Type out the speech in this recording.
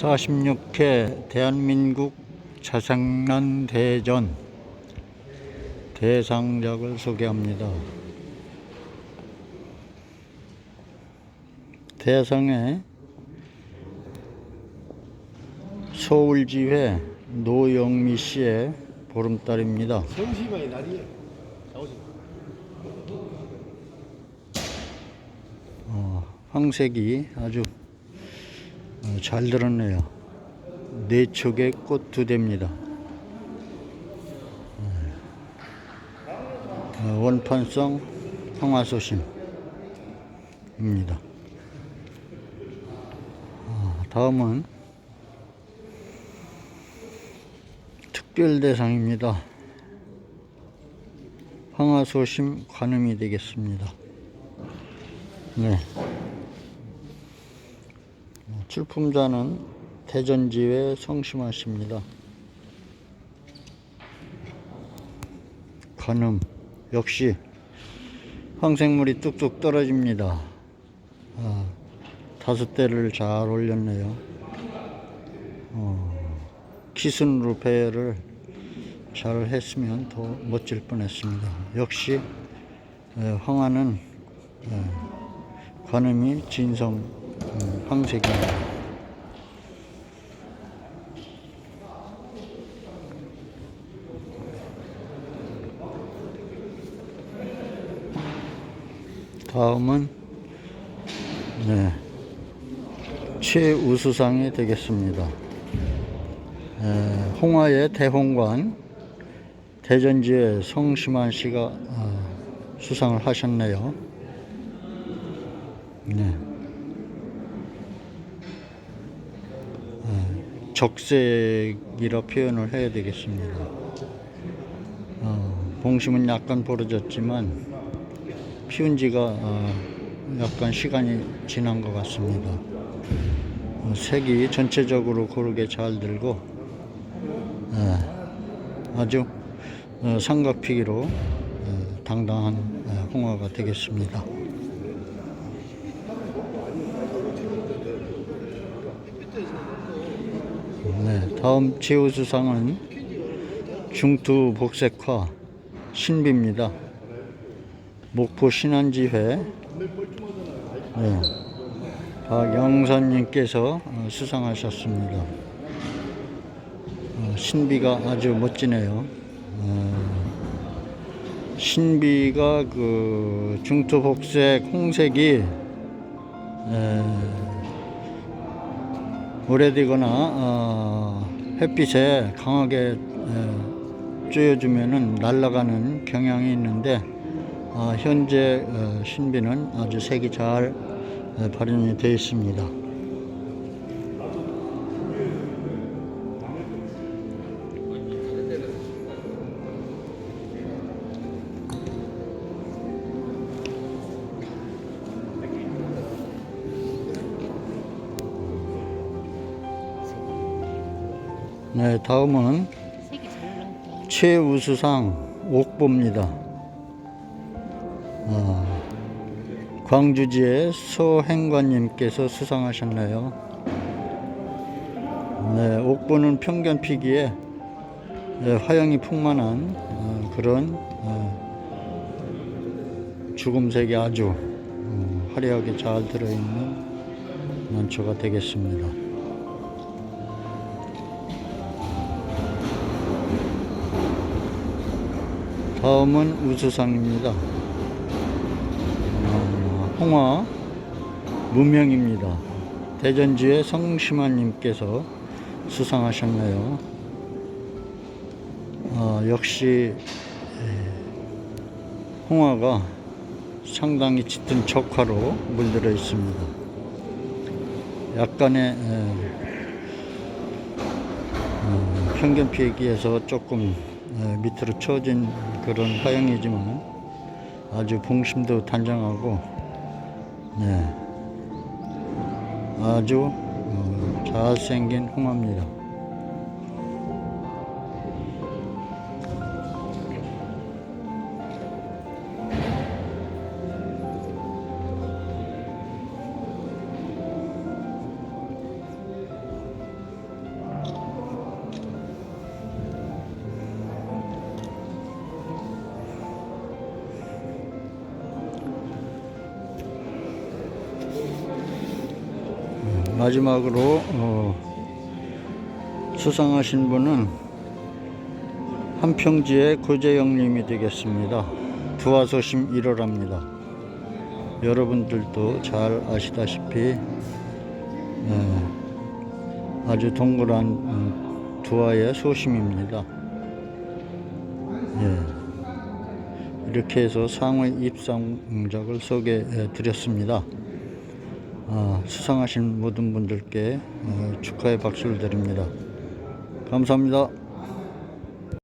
46회 대한민국 자생난 대전 대상작을 소개합니다. 대상에 서울지회 노영미 씨의 보름달입니다. 날이에요. 어, 황색이 아주 어, 잘 들었네요. 네 촉의 꽃두 대입니다. 어, 원판성 황화소심입니다. 어, 다음은 특별 대상입니다. 황화소심 관음이 되겠습니다. 네. 출품자는 대전지회 씨입니다. 관음 역시 황색물이 뚝뚝 떨어집니다. 아, 다섯 대를 잘 올렸네요. 어, 기순으로 배열을 잘 했으면 더 멋질 뻔했습니다. 역시 에, 황화는 에, 관음이 진성 음, 황색입니다. 다음은 네, 최우수상이 되겠습니다. 에, 홍화의 대홍관 대전지의 성심한 씨가 어, 수상을 하셨네요. 네. 적색이라 표현을 해야 되겠습니다. 어, 봉심은 약간 벌어졌지만 피운 지가 어, 약간 시간이 지난 것 같습니다. 어, 색이 전체적으로 고르게 잘 들고 예, 아주 어, 삼각피기로 어, 당당한 어, 홍화가 되겠습니다. 네, 다음 최우수상은 중투 복색화 신비입니다. 목포 신안지회 네, 박영선님께서 어, 수상하셨습니다. 어, 신비가 아주 멋지네요. 어, 신비가 그 중투 복색 홍색이 에, 오래되거나 어, 햇빛에 강하게 에, 쬐어주면은 날아가는 경향이 있는데 어, 현재 어, 신비는 아주 색이 잘 에, 발현이 되어 있습니다. 네, 다음은. 최우수상 옥보입니다. 어, 광주지의 소행관님께서 수상하셨네요. 네, 옥보는 평견 피기에 네, 화형이 풍만한 어, 그런 어, 주금색이 아주 어, 화려하게 잘 들어있는 난초가 되겠습니다. 다음은 우수상입니다. 어, 홍화 무명입니다. 대전지의 성심아님께서 수상하셨네요. 어, 역시 에, 홍화가 상당히 짙은 적화로 물들어 있습니다. 약간의 평균 피기에서 조금 에, 밑으로 처진 그런 화형이지만 아주 봉심도 단정하고 네, 아주 어, 잘생긴 홍화입니다. 마지막으로 어, 수상하신 분은 한평지의 고재영님이 되겠습니다. 두화소심 1호랍니다. 여러분들도 잘 아시다시피 예, 아주 동그란 음, 두화의 소심입니다. 예. 이렇게 해서 상위 입상작을 소개해 드렸습니다. 아, 수상하신 모든 분들께 어, 축하의 박수를 드립니다. 감사합니다.